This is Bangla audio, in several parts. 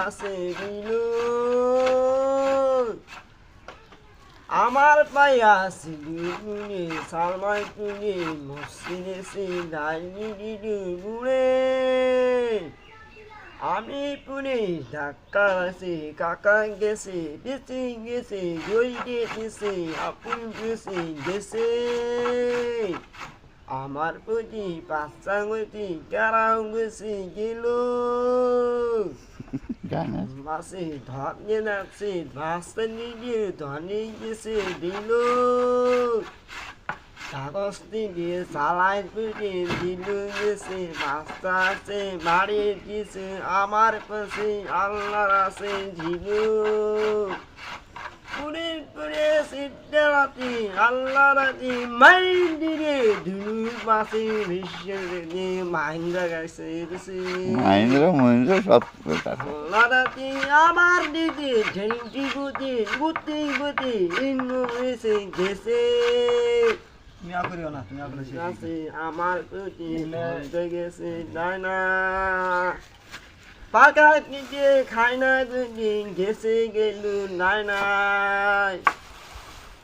কাছে দিল আমার পায়া সিগুনে সালমাই তুলে মসজিদে সে ডাইনি দিদু গুড়ে আমি পুনে ধাক্কা আছে কাকা গেছে বেঁচে গেছে জয় গেছে আপন গেছে গেছে আমার প্রতি পাঁচটা গতি কারাও গেছে গেল। মাসে ধনে নাচে মাস্টার নিজে ধনে গেছে দিল। কাগজ দিয়ে চালাই পুড়ে দিল গেছে মাস্টার আছে বাড়ি গেছে আমার পাশে আল্লাহ আছে ঝিল। পুরে পুরে রাতি আল্লাহ রাতি মাই দিলে ধুলু পাশে বিশ্ব মাহিন্দা গাইছে মহেন্দ্র মহেন্দ্র সব কথা লাদাতি আমার দিদি ঝেন্টি গুতি গুতি গুতি ইন্নু এসে গেছে। গাছে আমার প্রতি গেছে তাই না। পাকা পিঠে খাই না বুঝি গেছে গেল নাই নাই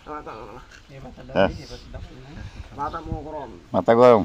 Mata. Mata mo korom. Mata korom.